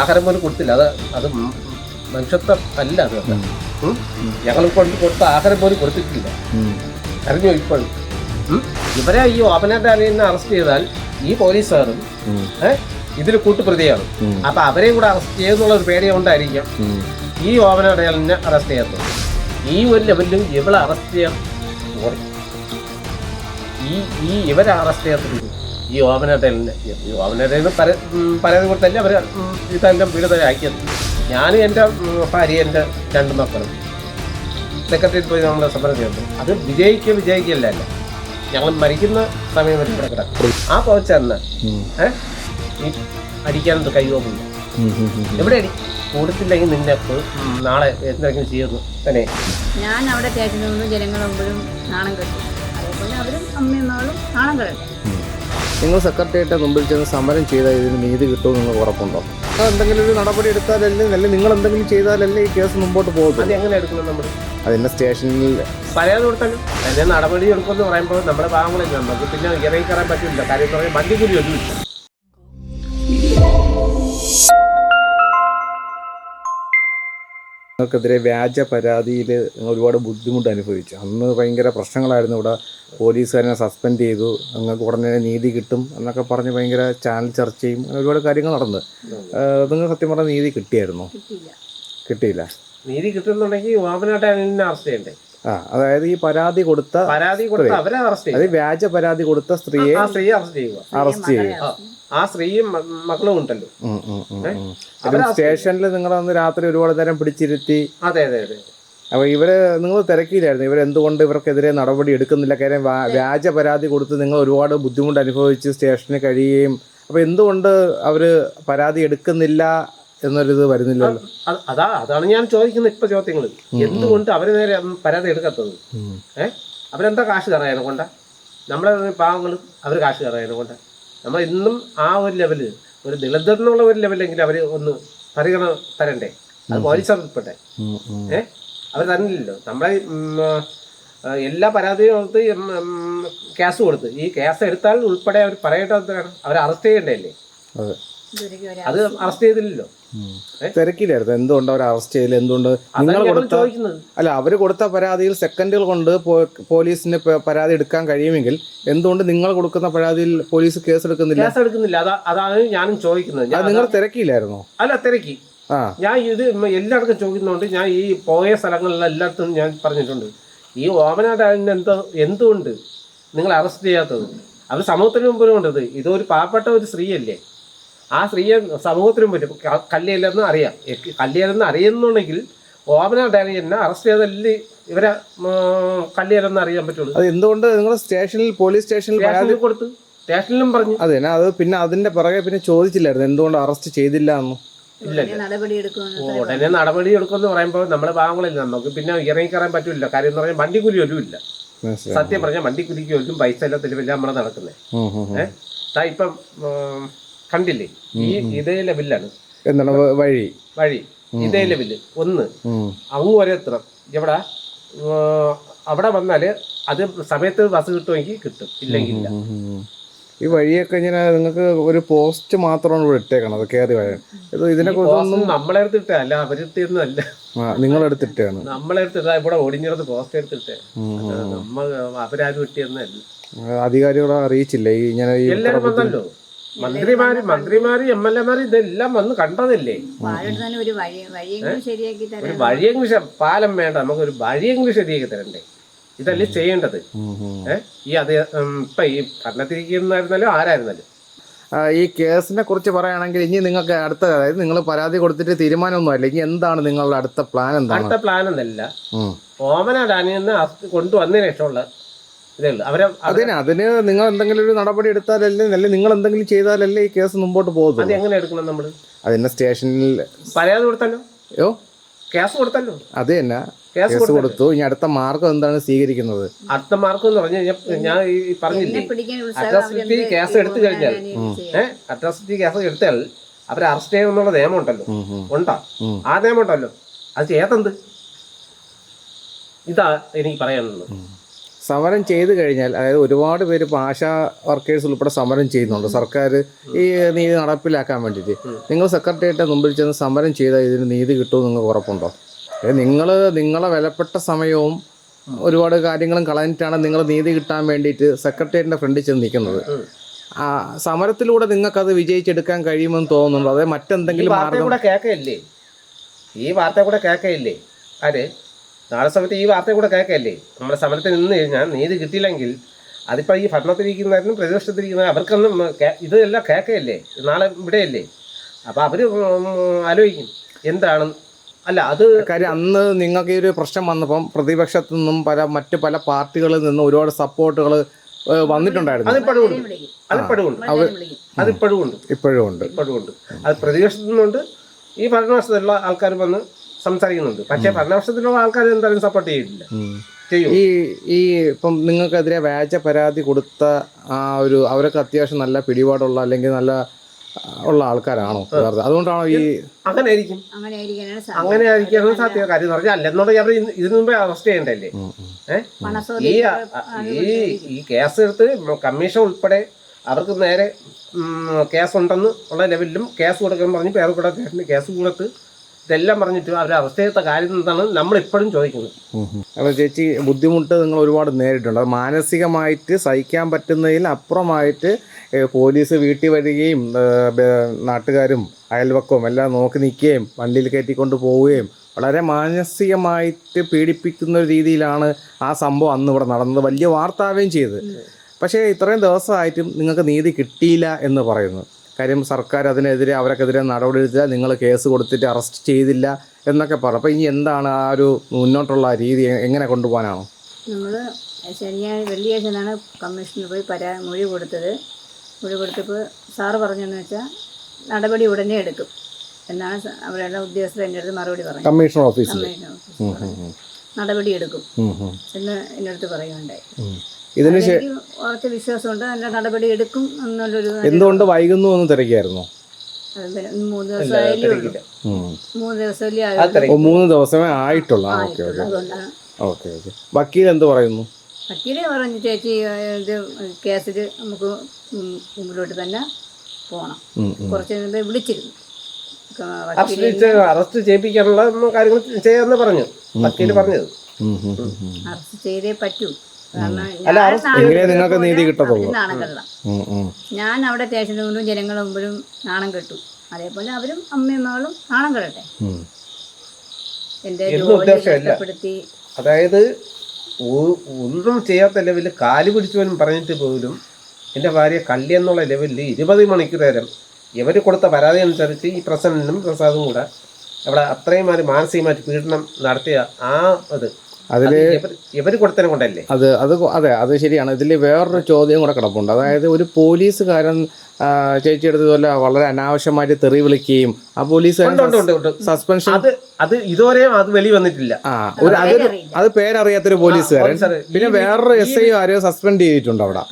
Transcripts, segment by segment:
ആഹാരം പോലും കൊടുത്തില്ല. അത് അത് മനുഷ്യത്വം അല്ല അത്? ഞങ്ങൾ കൊണ്ട് കൊടുത്ത ആഹാരം പോലും കൊടുത്തിട്ടില്ല. അറിഞ്ഞോ ഇപ്പോഴും? ഉം? ഇവരെ ഈ ഓപ്പനായിട്ട് അലിയനെ അറസ്റ്റ് ചെയ്താൽ ഈ പോലീസുകാരും ഇതിൽ കൂട്ടുപ്രതിയാണ്. അപ്പൊ അവരെയും കൂടെ അറസ്റ്റ് ചെയ്യുന്നുള്ള ഒരു പേടി കൊണ്ടായിരിക്കാം ഈ ഓപ്പനേറ്റ് അലിനെ അറസ്റ്റ് ചെയ്യാത്തത്. ഈ ഒരു ലെവലിലും ഇവളെ അറസ്റ്റ് ചെയ്യാൻ. ഈ ഈ ഇവരെ അറസ്റ്റ് ചെയ്യാത്തത് ഈ ഓമനേട്ടലിനെ ഈ ഓമനേട്ടലിന് പര പരാതി കൊടുത്തല്ലേ അവർ ഇതെല്ലാം പീഡിതരാക്കിയത് ഞാൻ എന്റെ ഭാര്യ എന്റെ രണ്ട് മക്കളും. സെക്രട്ടറിയിൽ പോയി നമ്മൾ സമരം ചെയ്തു അത് വിജയിക്കുക വിജയിക്കില്ല അല്ല ഞങ്ങൾ മരിക്കുന്ന സമയം വരെ ഇവിടെ കിടക്കും. ആ പോച്ചെന്ന് ഏഹ് ഈ അടിക്കാനത് കൈകോപ്പില്ല എവിടെ അടി കൊടുത്തില്ലെങ്കിൽ നിന്നെ നാളെ എന്തെങ്കിലും ചെയ്യുന്നു. തന്നെ. ഞാൻ അവിടെ ജനങ്ങൾ നാണം കെട്ടും. അതേപോലെ അവരും അമ്മയും മകളും നാണം കെടട്ടെ നിങ്ങൾ സെക്രട്ടേറിയറ്റ് മുമ്പിൽ ചെന്ന് സമരം ചെയ്താൽ ഇതിന് നീതി കിട്ടുമെന്ന് നിങ്ങൾ ഉറപ്പുണ്ടോ? എന്തെങ്കിലും ഒരു നടപടി എടുത്താലല്ലേ അല്ലെങ്കിൽ നിങ്ങൾ എന്തെങ്കിലും ചെയ്താലല്ലേ ഈ കേസ് മുമ്പോട്ട് അത് പോകുന്നത് എങ്ങനെ എടുക്കണം നമ്മൾ? അതിന്റെ സ്റ്റേഷനിൽ പരാതി കൊടുത്താലും. അതിന്റെ നടപടി എടുക്കുമെന്ന് പറയുമ്പോൾ നമ്മുടെ ഭാഗങ്ങളില്ല നമുക്ക് പിന്നെ ഇറങ്ങി കയറാൻ പറ്റില്ല. കാര്യം എന്ന് പറഞ്ഞാൽ വണ്ടി കൂടി ഒന്നുമില്ല നിങ്ങൾക്കെതിരെ വ്യാജ പരാതിയിൽ ഒരുപാട് ബുദ്ധിമുട്ട് അനുഭവിച്ചു. അന്ന് ഭയങ്കര പ്രശ്നങ്ങളായിരുന്നു ഇവിടെ. പോലീസുകാരനെ സസ്പെൻഡ് ചെയ്തു. നിങ്ങൾക്ക് ഉടനെ നീതി കിട്ടും എന്നൊക്കെ പറഞ്ഞ് ഭയങ്കര ചാനൽ ചർച്ചയും അങ്ങനെ ഒരുപാട് കാര്യങ്ങൾ നടന്നു. നിങ്ങൾ സത്യം പറഞ്ഞ നീതി കിട്ടിയായിരുന്നു? കിട്ടിയില്ല. നീതി കിട്ടുന്നുണ്ടെങ്കിൽ അറസ്റ്റ് ചെയ്യണ്ടേ? ആ അതായത് ഈ പരാതി കൊടുത്ത പരാതി കൊടുത്ത അവരെ അറസ്റ്റ് അത് വ്യാജ പരാതി കൊടുത്ത സ്ത്രീയെ അറസ്റ്റ് ചെയ്യുക. അറസ്റ്റ് ചെയ്യും ആ, സ്ത്രീയും മക്കളും ഉണ്ടല്ലോ. സ്റ്റേഷനിൽ നിങ്ങൾ അന്ന് രാത്രി ഒരുപാട് നേരം പിടിച്ചിരുത്തി. അതെ അതെ അതെ അപ്പൊ ഇവർ നിങ്ങൾ തിരക്കിയില്ലായിരുന്നു ഇവരെന്തുകൊണ്ട് ഇവർക്കെതിരെ നടപടി എടുക്കുന്നില്ല? കാര്യം വ്യാ- വ്യാജ പരാതി കൊടുത്ത് നിങ്ങൾ ഒരുപാട് ബുദ്ധിമുട്ട് അനുഭവിച്ച് സ്റ്റേഷനിൽ കഴിയുകയും അപ്പൊ എന്തുകൊണ്ട് അവർ പരാതി എടുക്കുന്നില്ല എന്നൊരിത് വരുന്നില്ലല്ലോ? അത് അതാ അതാണ് ഞാൻ ചോദിക്കുന്ന ഇപ്പൊ ചോദ്യങ്ങൾ എന്തുകൊണ്ട് അവർ നേരെ പരാതി എടുക്കാത്തത്? ഏഹ് അവരെന്താ കാശ് കറയാനെ കൊണ്ട? നമ്മളെ പാവങ്ങളും അവർ കാശ് കറയാനെ കൊണ്ട? നമ്മൾ ഇന്നും ആ ഒരു ലെവൽ ഒരു ദളിതർ എന്നുള്ള ഒരു ലെവലെങ്കിലും അവർ ഒന്ന് പരിഗണ തരണ്ടേ? അത് പോലീസ് ഉൾപ്പെട്ടെ. ഏ? അവർ തന്നില്ലല്ലോ. നമ്മളെ എല്ലാ പരാതിയും ഉം, കേസ് കൊടുത്ത്. ഈ കേസ് എടുത്താൽ ഉൾപ്പെടെ അവർ പറയേണ്ടത് അവർ അറസ്റ്റ് ചെയ്യേണ്ടതല്ലേ? അത്. അറസ്റ്റ് ചെയ്തില്ലല്ലോ. തിരക്കില്ലായിരുന്നു എന്തുകൊണ്ട് അവർ അറസ്റ്റ് ചെയ്തില്ല എന്തുകൊണ്ട് നിങ്ങൾ കൊടുത്ത അല്ല അവർ കൊടുത്ത പരാതിയിൽ സെക്കൻഡുകൾ കൊണ്ട് പോലീസിന് പരാതി എടുക്കാൻ കഴിയുമെങ്കിൽ എന്തുകൊണ്ട് നിങ്ങൾ കൊടുക്കുന്ന പരാതിയിൽ പോലീസ് കേസ് എടുക്കുന്നില്ല കേസ് എടുക്കുന്നില്ല അതാണ് ഞാനും ചോദിക്കുന്നത്. നിങ്ങൾ തിരക്കിയില്ലായിരുന്നോ? അല്ല തിരക്കി. ആ. ഞാൻ ഇത് എല്ലായിടത്തും ചോദിക്കുന്നുണ്ട് ഞാൻ ഈ പോയ സ്ഥലങ്ങളിലെ എല്ലായിടത്തും ഞാൻ പറഞ്ഞിട്ടുണ്ട്. ഈ ഓമനാടാലിന് എന്തോ എന്തുകൊണ്ട് നിങ്ങൾ അറസ്റ്റ് ചെയ്യാത്തത്? അവർ സമൂഹത്തിന് മുമ്പിലും കൊണ്ടത് ഇതൊരു പാവപ്പെട്ട ഒരു സ്ത്രീയല്ലേ? ആ സ്ത്രീയെ സമൂഹത്തിനും പറ്റും. കല്ലേലെന്ന് കല്ലിയല്ലെന്ന് അറിയാം. കല്ലേലെന്ന് കല്ലിയല്ലെന്ന് അറിയുന്നുണ്ടെങ്കിൽ ഓമനാടാലി എന്നെ അറസ്റ്റ് ചെയ്തല്ല ഇവരെ കല്ലിയല്ലെന്ന് അറിയാൻ പറ്റുള്ളൂ. അത് എന്തുകൊണ്ട് നിങ്ങൾ സ്റ്റേഷനിൽ പോലീസ് സ്റ്റേഷനിൽ പരാതി കൊടുത്തു. സ്റ്റേഷനിലും പറഞ്ഞു. അതെ അത് പിന്നെ അതിന്റെ പുറകെ പിന്നെ ചോദിച്ചില്ലായിരുന്നു. എന്തുകൊണ്ട് അറസ്റ്റ് ചെയ്തില്ല എന്ന് ഉടനെ നടപടി എടുക്കുമെന്ന് ഉടനെ നടപടി എടുക്കുമെന്ന് പറയുമ്പോൾ നമ്മുടെ ഭാഗങ്ങളില്ല. നമുക്ക് പിന്നെ ഇറങ്ങി കയറാൻ പറ്റില്ല. കാര്യം എന്ന് പറഞ്ഞാൽ വണ്ടിക്കൂലി ഒരു ഇല്ല. സത്യം പറഞ്ഞാൽ വണ്ടിക്കൂലിക്ക് ഒരു പൈസ ഇല്ല തെളിവില്ല നമ്മളെ നടക്കുന്നത്. ഏഹ് ഇപ്പം കണ്ടില്ലേ? ഈ ഇതേ ലെവലിലാണ്. എന്താണ് വഴി? വഴി. ഇതേ ലെവൽ. ഒന്ന്. അങ്ങ് വരെ എത്തണം എവിടെ അവിടെ വന്നാൽ അത് സമയത്ത് ബസ് കിട്ടുമെങ്കിൽ കിട്ടും. ഇല്ലെങ്കിൽ ഇല്ല. ഈ വഴിയൊക്കെ ഇങ്ങനെ നിങ്ങൾക്ക് ഒരു പോസ്റ്റ് മാത്രമാണ് ഇവിടെ ഇട്ടേക്കണം അത് കയറി വരാൻ ഇത് ഇതിനെ കുറിച്ചൊന്നും നമ്മളെ അടുത്തിട്ടേ അല്ല അവരെടുത്തൊന്നും അല്ല. നിങ്ങളെടുത്തിട്ടാണ് നമ്മളെടുത്തിട്ടാ ഇവിടെ ഒടിഞ്ഞിടത്ത് പോസ്റ്റ് എടുത്തിട്ടേ നമ്മൾ അവരാരും ഇട്ടിയൊന്നല്ല അധികാരികളെ അറിയിച്ചില്ല? ഈ ഇങ്ങനെ ഈ എല്ലാരും വന്നല്ലോ. മന്ത്രിമാര് മന്ത്രിമാര് എം എൽ എമാര് ഇതെല്ലാം വന്ന് കണ്ടതല്ലേ? ഒരു വഴി വഴിയെങ്കിലും പാലം വേണ്ട നമുക്ക് ഒരു വഴിയെങ്കിലും ശരിയാക്കി തരണ്ടേ? ഇതല്ലേ ചെയ്യേണ്ടത്. ഏഹ് ഈ അത് ഇപ്പൊ ഈ ഭരണത്തിരിക്കുന്നായിരുന്നാലും ആരായിരുന്നാലും. ഈ കേസിനെ കുറിച്ച് പറയുകയാണെങ്കിൽ ഇനി നിങ്ങൾക്ക് അടുത്ത അതായത് നിങ്ങൾ പരാതി കൊടുത്തിട്ട് തീരുമാനമൊന്നും അല്ല. ഇനി എന്താണ് നിങ്ങളുടെ അടുത്ത പ്ലാൻ എന്താണ്? അടുത്ത പ്ലാൻ എന്നല്ല. ഓമന ഡാനിന്ന് കൊണ്ടുവന്നതിന് ശേഷമുള്ള അതിന് അതിന് നിങ്ങൾ എന്തെങ്കിലും ഒരു നടപടി എടുത്താലല്ലേ അല്ലെ നിങ്ങൾ എന്തെങ്കിലും ചെയ്താലല്ലേ ഈ കേസ് മുമ്പോട്ട് അത് പോകുന്നത് എങ്ങനെ എടുക്കണം നമ്മൾ അതിന്റെ സ്റ്റേഷനിൽ പരാതി കൊടുത്തല്ലോ? യോ? കേസ് കൊടുത്തല്ലോ? അത് തന്നെ കേസ് കൊടുത്തു. ഇനി അടുത്ത മാർഗം എന്താണ് സ്വീകരിക്കുന്നത്? അടുത്ത മാർഗം എന്ന് പറഞ്ഞാൽ ഞാൻ ഈ പറഞ്ഞില്ലേ? അട്രാസിറ്റി കേസ് എടുത്തു കഴിഞ്ഞാൽ. ഏഹ് അട്രാസിറ്റി കേസ് എടുത്താൽ അവരെ അറസ്റ്റ് ചെയ്യുമെന്നുള്ള നിയമം ഉണ്ടല്ലോ. ഉണ്ടോ? ആ നിയമം ഉണ്ടല്ലോ. അത് ചെയ്യാത്തത് ഇതാ എനിക്ക് പറയാനുള്ളത്. സമരം ചെയ്തു കഴിഞ്ഞാൽ അതായത് ഒരുപാട് പേര് ഇപ്പോൾ ആശാ വർക്കേഴ്സ് ഉൾപ്പെടെ സമരം ചെയ്യുന്നുണ്ട്. സർക്കാർ ഈ നീതി നടപ്പിലാക്കാൻ വേണ്ടിയിട്ട്. നിങ്ങൾ സെക്രട്ടേറിയറ്റ് മുമ്പിൽ ചെന്ന് സമരം ചെയ്താൽ ഇതിന് നീതി കിട്ടുമെന്ന് നിങ്ങൾക്ക് ഉറപ്പുണ്ടോ? നിങ്ങൾ നിങ്ങളെ വിലപ്പെട്ട സമയവും ഒരുപാട് കാര്യങ്ങളും കളഞ്ഞിട്ടാണ് നിങ്ങൾ നീതി കിട്ടാൻ വേണ്ടിയിട്ട് സെക്രട്ടേറിയറ്റിന്റെ ഫ്രണ്ടിൽ ചെന്ന് നിൽക്കുന്നത്. ആ സമരത്തിലൂടെ നിങ്ങൾക്കത് വിജയിച്ചെടുക്കാൻ കഴിയുമെന്ന് തോന്നുന്നുണ്ടോ? അതായത് മറ്റെന്തെങ്കിലും കേൾക്കയില്ലേ? ഈ വാർത്ത കൂടെ കേൾക്കയില്ലേ? ആര്? നാളെ സമയത്ത് ഈ വാർത്ത കൂടെ കേൾക്കല്ലേ? നമ്മുടെ സമരത്തിൽ നിന്ന് കഴിഞ്ഞാൽ നീതി കിട്ടിയില്ലെങ്കിൽ അതിപ്പോൾ ഈ ഭരണത്തിലിരിക്കുന്നവരും പ്രതിപക്ഷത്തിരിക്കുന്ന അവർക്കൊന്നും ഇതെല്ലാം കേൾക്കയല്ലേ? നാളെ ഇവിടെയല്ലേ? അപ്പോൾ അവർ ആലോചിക്കും. എന്താണ്? അല്ല അത് കാര്യം അന്ന് നിങ്ങൾക്ക് ഈ ഒരു പ്രശ്നം വന്നപ്പം പ്രതിപക്ഷത്തു നിന്നും പല മറ്റ് പല പാർട്ടികളിൽ നിന്നും ഒരുപാട് സപ്പോർട്ടുകൾ വന്നിട്ടുണ്ടായിരുന്നു. അതിപ്പോഴും ഉണ്ട്. അതിപ്പോഴും ഉണ്ട്. അതിപ്പോഴും ഉണ്ട്. ഇപ്പോഴും ഉണ്ട്. ഇപ്പോഴും ഉണ്ട്. അത് പ്രതിപക്ഷത്തു നിന്നുണ്ട്. ഈ ഭരണവശത്തുള്ള ആൾക്കാർ വന്ന് സംസാരിക്കുന്നുണ്ട്. പക്ഷേ ഭരണപക്ഷത്തിലുള്ള ആൾക്കാർ എന്തായാലും സപ്പോർട്ട് ചെയ്യില്ല. ഈ ഈ ഇപ്പം നിങ്ങൾക്കെതിരെ വ്യാജ പരാതി കൊടുത്ത ആ ഒരു അവരൊക്കെ അത്യാവശ്യം നല്ല പിടിപാടുള്ള അല്ലെങ്കിൽ നല്ല ഉള്ള ആൾക്കാരാണോ? അതുകൊണ്ടാണോ ഈ അങ്ങനെ ആയിരിക്കും അങ്ങനെ ആയിരിക്കാനാണ് സാധ്യത. അങ്ങനെ ആയിരിക്കാനും സാധ്യത. കാര്യം എന്ന് പറഞ്ഞാൽ അല്ലെന്നുണ്ടെങ്കിൽ അവർ ഇതിനു മുമ്പേ അറസ്റ്റ് ചെയ്യണ്ടല്ലേ ഈ ഈ ഈ കേസ് എടുത്ത് കമ്മീഷൻ ഉൾപ്പെടെ അവർക്ക് നേരെ കേസ് ഉണ്ടെന്ന് ഉള്ള ലെവലിലും കേസ് കൊടുക്കാൻ പറഞ്ഞ് പേർ കൂടെ കേസ് കൊടുത്ത് ഇതെല്ലാം പറഞ്ഞിട്ട് അവരുടെ അവസ്ഥയത്തെ കാര്യം എന്താണ് നമ്മൾ ഇപ്പോഴും ചോദിക്കുന്നത്. അപ്പോൾ ചേച്ചി ബുദ്ധിമുട്ട് നിങ്ങൾ ഒരുപാട് നേരിട്ടുണ്ട്. അത് മാനസികമായിട്ട് സഹിക്കാൻ പറ്റുന്നതിൽ അപ്പുറമായിട്ട് പോലീസ് വീട്ടിൽ വരികയും നാട്ടുകാരും അയൽവക്കവും എല്ലാം നോക്കി നിൽക്കുകയും വണ്ടിയിൽ കയറ്റിക്കൊണ്ട് പോവുകയും വളരെ മാനസികമായിട്ട് പീഡിപ്പിക്കുന്ന ഒരു രീതിയിലാണ് ആ സംഭവം അന്ന് ഇവിടെ നടന്നത്. വലിയ വാർത്താവുകയും ചെയ്തത്. പക്ഷേ ഇത്രയും ദിവസമായിട്ടും നിങ്ങൾക്ക് നീതി കിട്ടിയില്ല എന്ന് പറയുന്നു. കാര്യം സർക്കാർ അതിനെതിരെ അവർക്കെതിരെ നടപടി എടുത്തില്ല നിങ്ങൾ കേസ് കൊടുത്തിട്ട് അറസ്റ്റ് ചെയ്തില്ല എന്നൊക്കെ പറഞ്ഞു. അപ്പോൾ ഇനി എന്താണ് ആ ഒരു മുന്നോട്ടുള്ള രീതി എങ്ങനെ കൊണ്ടുപോകാനാണോ? നമ്മൾ ശനിയാഴ്ച വെള്ളിയാഴ്ചയാണ് കമ്മീഷനിൽ പോയി പരാ മൊഴി കൊടുത്തത്. മൊഴി കൊടുത്തപ്പോൾ സാറ് പറഞ്ഞതെന്ന് വെച്ചാൽ നടപടി ഉടനെ എടുക്കും എന്നാണ് അവരുടെ ഉദ്യോഗസ്ഥർ എന്റെ അടുത്ത് മറുപടി പറഞ്ഞു കമ്മീഷണർ ഓഫീസിൽ കമ്മീഷൻ ഓഫീസ് നടപടി എടുക്കും എന്ന് എന്റെ അടുത്ത് പറയുകയുണ്ടായി. ഇതിന് ഉറച്ച വിശ്വാസമുണ്ട് നടപടി എടുക്കും എന്നുള്ളൊരു എന്തുകൊണ്ട് വൈകുന്നു എന്ന് തിരക്കായിരുന്നു മൂന്ന് ദിവസമായാലേ ഉള്ളൂ. മൂന്ന് ദിവസമല്ലേ അത് ആയുള്ളൂ. തിരക്കി. മൂന്ന് ദിവസമേ ആയിട്ടുള്ളൂ. ആ ഓക്കെ ഓക്കെ. അതുകൊണ്ടാണ് ഓക്കെ ഓക്കെ. വക്കീൽ എന്ത് പറയുന്നു? വക്കീൽ പറഞ്ഞു ചേച്ചി ഇത് കേസിൽ നമുക്ക് മുമ്പിലോട്ട് തന്നെ പോകണം ഉം, ഉം. കുറച്ച് മുമ്പേ വിളിച്ചിരുന്നു. ക- അറസ്റ്റ് വക്കീൽ അറസ്റ്റ് ചെയ്യിപ്പിക്കാനുള്ള കാര്യങ്ങൾ ചെയ്യാമെന്ന് പറഞ്ഞു. വക്കീൽ പറഞ്ഞത്. ഉം, ഉം, ഉം, ഉം. അറസ്റ്റ് ചെയ്തേ പറ്റൂ. അല്ല, നിങ്ങൾക്ക് നീതി കിട്ടത്തുള്ളൂ. ഞാൻ അവിടെ സ്റ്റേഷനിൽ കൊണ്ടും ജനങ്ങളുടെ മുമ്പിലും നാണം കെട്ടു. അതേപോലെ അവരും അമ്മയും മകളും നാണം കെടട്ടെ. എന്റെ ജോലി നഷ്ടപ്പെടുത്തി. അതായത് ഒന്നും ചെയ്യാത്ത ലെവലിൽ കാൽ പിടിച്ചവനും പറഞ്ഞിട്ട് പോലും എന്റെ ഭാര്യ കള്ളി എന്നുള്ള ലെവലിൽ ഇരുപത് മണിക്കൂർ നേരം ഇവർ കൊടുത്ത പരാതി അനുസരിച്ച് ഈ പ്രസന്നനും പ്രസാദും കൂടെ അവിടെ അത്രയും മാനസികമായിട്ട് പീഡനം നടത്തിയ ആ ഇത് അതിൽ ഇവർ കൊടുത്തതിനെ കൊണ്ടല്ലേ? അത് അത് അതെ അത് ശരിയാണ്. ഇതിൽ വേറൊരു ചോദ്യം കൂടെ കിടപ്പുണ്ട്. അതായത് ഒരു പോലീസുകാരൻ ചേച്ചി എടുത്തതുപോലെ വളരെ അനാവശ്യമായിട്ട് തെറി വിളിക്കുകയും ആ ഉണ്ട്. സസ്പെൻഷൻ അത് അത് ഇതുവരെ അത് വെളി വന്നിട്ടില്ല. ആ ഒരു അത്. അത് പേരറിയാത്തൊരു പോലീസുകാരൻ. പിന്നെ വേറൊരു എസ് ഐ ആരെയോ സസ്പെൻഡ് ചെയ്തിട്ടുണ്ട് അവിടെ.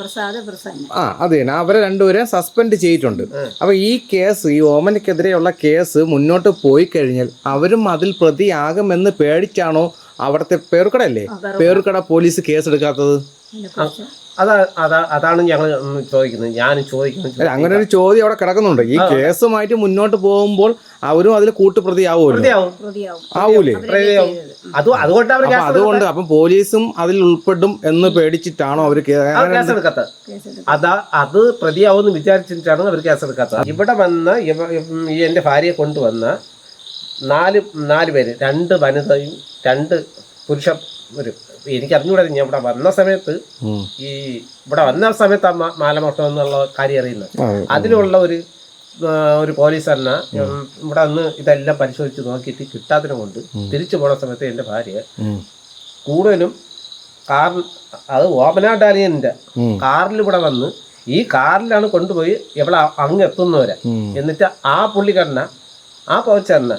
ആ അത് തന്നെ അവരെ രണ്ടുപേരെ സസ്പെൻഡ് ചെയ്തിട്ടുണ്ട്. അപ്പൊ ഈ കേസ് ഈ ഓമനക്കെതിരെയുള്ള കേസ് മുന്നോട്ട് പോയി കഴിഞ്ഞാൽ അവരും അതിൽ പ്രതിയാകുമെന്ന് പേടിച്ചാണോ അവിടുത്തെ പേർക്കടല്ലേ പേർക്കട പോലീസ് കേസ് എടുക്കാത്തത് അതിനെക്കുറിച്ച് അതാ അതാ അതാണ് ഞങ്ങൾ ചോദിക്കുന്നത്. ഞാൻ ചോദിക്കുന്നത് അങ്ങനെ ഒരു ചോദ്യം അവിടെ കിടക്കുന്നുണ്ട്. ഈ കേസുമായിട്ട് മുന്നോട്ട് പോകുമ്പോൾ അവരും അതിൽ കൂട്ടുപ്രതിയാവുമല്ലോ? പ്രതിയാവും. പ്രതിയാവും. ആവൂലേ? പ്രതിയാവും. അത് അതുകൊണ്ട് അവർ അപ്പൊ അതുകൊണ്ട് അപ്പം പോലീസും അതിൽ ഉൾപ്പെടും എന്ന് പേടിച്ചിട്ടാണോ അവർ കേസ് എടുക്കാത്തത് അതാ അത് പ്രതിയാവുമെന്ന് വിചാരിച്ചിട്ടാണ് അവർ കേസെടുക്കാത്തത്. ഇവിടെ വന്ന് എന്റെ ഭാര്യയെ കൊണ്ടുവന്ന നാല് നാല് പേര്. രണ്ട് വനിതയും രണ്ട് പുരുഷ ഒരു എനിക്ക് അറിഞ്ഞൂടാ ഞാൻ ഇവിടെ വന്ന സമയത്ത് ഈ ഇവിടെ വന്ന സമയത്ത് ആ മാലമോട്ടം എന്നുള്ള കാര്യം അറിയുന്നത്. അതിലുള്ള ഒരു ഒരു പോലീസ് തന്നെ ഇവിടെ അന്ന് ഇതെല്ലാം പരിശോധിച്ച് നോക്കിയിട്ട് കിട്ടാത്തതിനെ കൊണ്ട് തിരിച്ചു പോണ സമയത്ത് എന്റെ ഭാര്യ കൂടുതലും കാർ അത് ഓപ്പന ഡാലിയന്റെ കാറിൽ ഇവിടെ വന്ന് ഈ കാറിലാണ് കൊണ്ടുപോയി എവിടെ അങ്ങ് എത്തുന്നവരെ. എന്നിട്ട് ആ പുള്ളിക്കാരന ആ പോച്ചറിന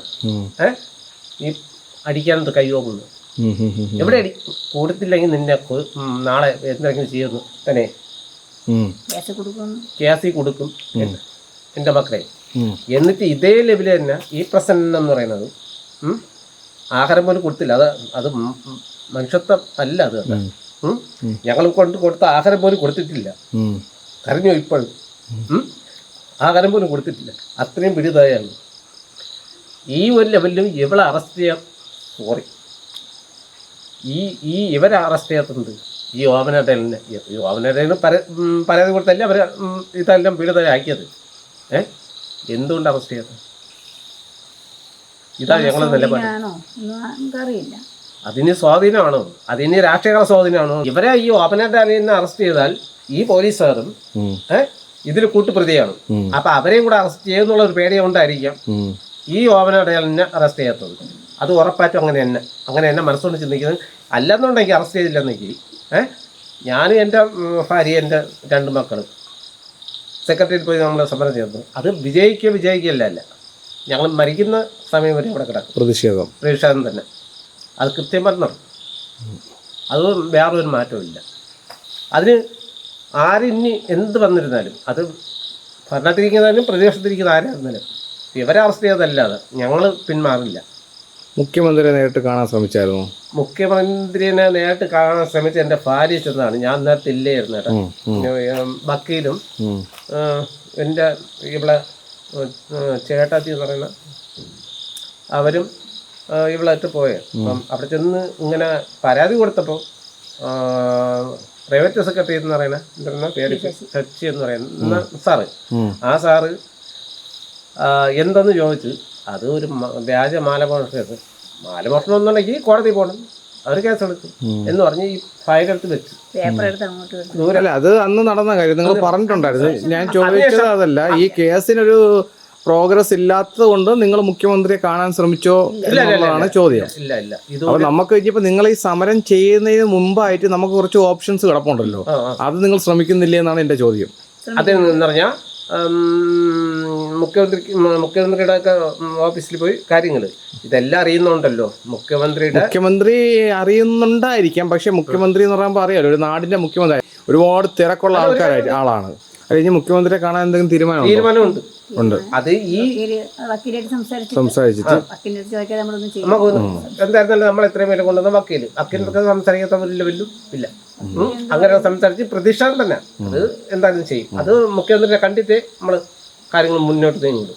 ഏ? ഈ അടിക്കാനത് കൈവോക്കുന്നു എവിടെ അടി? കൊടുത്തില്ലെങ്കിൽ നിന്നെ നാളെ എന്തെങ്കിലും ചെയ്യുന്നു. തന്നെ. കേസി കേസിൽ കൊടുക്കും എന്റെ മക്കളെ എന്നിട്ട് ഇതേ ലെവലിൽ തന്നെ ഈ പ്രസന്നം എന്ന് പറയുന്നത് ആഹാരം പോലും കൊടുത്തില്ല. അത് അത് മനുഷ്യത്വം അല്ല അത്? ഞങ്ങൾ കൊണ്ട് കൊടുത്ത ആഹാരം പോലും കൊടുത്തിട്ടില്ല. കരഞ്ഞു ഇപ്പോഴും? ആഹാരം പോലും കൊടുത്തിട്ടില്ല. അത്രയും പിടിതായാണ്. ഈ ഒരു ലെവലിലും ഇവളെ അറസ്റ്റ് ചെയ്യാൻ സോറി ഈ ഈ ഇവരെ അറസ്റ്റ് ചെയ്യാത്തത് ഈ ഓമനടലിനെ ഈ ഓമനടലിന് പര പരാതി കൊടുത്തല്ലേ അവർ ഇതെല്ലാം പീഡിതരാക്കിയത് ഏ? എന്തുകൊണ്ട് അറസ്റ്റ് ചെയ്യാത്തത്? ഇതാ ഞങ്ങളെ നിലപാട്. അതിന് സ്വാധീനമാണോ അതിന് രാഷ്ട്രീയ സ്വാധീനമാണോ ഇവരെ ഈ ഓപ്പനന്റ് അലിയനെ അറസ്റ്റ് ചെയ്താൽ ഈ പോലീസുകാരും ഇതിൽ കൂട്ടുപ്രതിയാണ്. അപ്പൊ അവരെയും കൂടെ അറസ്റ്റ് ചെയ്യുന്നുള്ള ഒരു പേടി ഈ ഓപ്പനടയാലിനെ അറസ്റ്റ് ചെയ്യാത്തത്. അത് ഉറപ്പായിട്ടും അങ്ങനെ തന്നെ. അങ്ങനെ തന്നെ മനസ്സുകൊണ്ട് ചിന്തിക്കുന്നത്. അല്ലെന്നുണ്ടെങ്കിൽ അറസ്റ്റ് ചെയ്തില്ലെന്നെങ്കിൽ ഏഹ് ഞാനും എന്റെ ഭാര്യ എന്റെ രണ്ട് മക്കളും സെക്രട്ടറിയിൽ പോയി നമ്മൾ സമരം ചെയ്തു അത് വിജയിക്കുക വിജയിക്കുകയല്ല അല്ല ഞങ്ങൾ മരിക്കുന്ന സമയം വരെ അവിടെ കിടക്കും. പ്രതിഷേധം. പ്രതിഷേധം തന്നെ. അത് കൃത്യം പറഞ്ഞു? അത് വേറൊരു മാറ്റമില്ല അതിന് ആരിനി എന്ത് വന്നിരുന്നാലും അത് ഭരണത്തിരിക്കുന്നതിനും പ്രതിപക്ഷത്തിരിക്കുന്ന ആരായിരുന്നാലും ഇവരെ അതല്ല അത്. ഞങ്ങൾ പിന്മാറില്ല. മുഖ്യമന്ത്രിയെ നേരിട്ട് കാണാൻ ശ്രമിച്ചായിരുന്നു? മുഖ്യമന്ത്രിനെ നേരിട്ട് കാണാൻ ശ്രമിച്ച എന്റെ ഭാര്യ ചെന്നാണ്. ഞാൻ നേരത്തെ ഇല്ലായിരുന്നു കേട്ടോ. ഉം, വക്കീലും. എന്റെ ഇവിടെ ചേട്ടാച്ചി എന്ന് പറയുന്ന അവരും ഇവിടെ ഇവളായിട്ട് പോയത് അപ്പം അവിടെ ചെന്ന് ഇങ്ങനെ പരാതി കൊടുത്തപ്പോൾ പ്രൈവറ്റ് സെക്രട്ടറി എന്ന് പറയുന്ന എന്താ പേര്? സച്ചി. എന്ന് പറയുന്ന സാറ്. ആ സാറ് എന്തെന്ന് ചോദിച്ചു അത് ഒരു വ്യാജ മാലമോഷണ കേസ് മാലമോഷണം എന്നുണ്ടെങ്കിൽ കോടതി പോകണം അവർ കേസെടുക്കും എന്ന് പറഞ്ഞ് ഈ ഫയലെടുത്ത് വെച്ചു. പേപ്പർ എടുത്ത് അങ്ങോട്ട് വെച്ചു. ദൂരെ. അല്ല അത് അന്ന് നടന്ന കാര്യം. നിങ്ങൾ പറഞ്ഞിട്ടുണ്ടായിരുന്നു. ഞാൻ ചോദിച്ചത് അതല്ല ഈ കേസിനൊരു പ്രോഗ്രസ് ഇല്ലാത്തത് കൊണ്ട് നിങ്ങൾ മുഖ്യമന്ത്രിയെ കാണാൻ ശ്രമിച്ചോ എന്നുള്ളതാണ് ചോദ്യം. ഇല്ല ഇല്ല. ഇത് അപ്പൊ നമുക്ക് ഇനിയിപ്പോ നിങ്ങൾ ഈ സമരം ചെയ്യുന്നതിന് മുമ്പായിട്ട് നമുക്ക് കുറച്ച് ഓപ്ഷൻസ് കിടപ്പുണ്ടല്ലോ. അത് നിങ്ങൾ ശ്രമിക്കുന്നില്ല എന്നാണ് എന്റെ ചോദ്യം. അതിൽ നിന്ന് പറഞ്ഞാൽ മുഖ്യമന്ത്രി മുഖ്യമന്ത്രിയുടെ ഒക്കെ ഓഫീസിൽ പോയി കാര്യങ്ങൾ ഇതെല്ലാം അറിയുന്നുണ്ടല്ലോ. മുഖ്യമന്ത്രിയുടെ മുഖ്യമന്ത്രി അറിയുന്നുണ്ടായിരിക്കാം. പക്ഷെ മുഖ്യമന്ത്രി എന്ന് പറയുമ്പോൾ അറിയാലോ ഒരു നാടിന്റെ മുഖ്യമന്ത്രി. ഒരുപാട് തിരക്കുള്ള ആൾക്കാരായിട്ട് ആളാണ്. അത് മുഖ്യമന്ത്രിയെ കാണാൻ എന്തെങ്കിലും തീരുമാനം തീരുമാനമുണ്ട്. ഉണ്ട്. അത് ഈ സംസാരിച്ചിട്ട് എന്തായിരുന്നല്ലോ നമ്മൾ എത്രയും പേരെ കൊണ്ടുവന്ന വക്കീൽ. വക്കീലിനൊക്കെ സംസാരിക്കാത്തവരില്ല വല്ലും ഇല്ല. അങ്ങനെ സംസാരിച്ച് പ്രതിഷേധം തന്നെ. അത് എന്തായാലും ചെയ്യും. അത് മുഖ്യമന്ത്രിയെ കണ്ടിട്ടേ നമ്മൾ കാര്യങ്ങൾ മുന്നോട്ട് നീങ്ങുള്ളൂ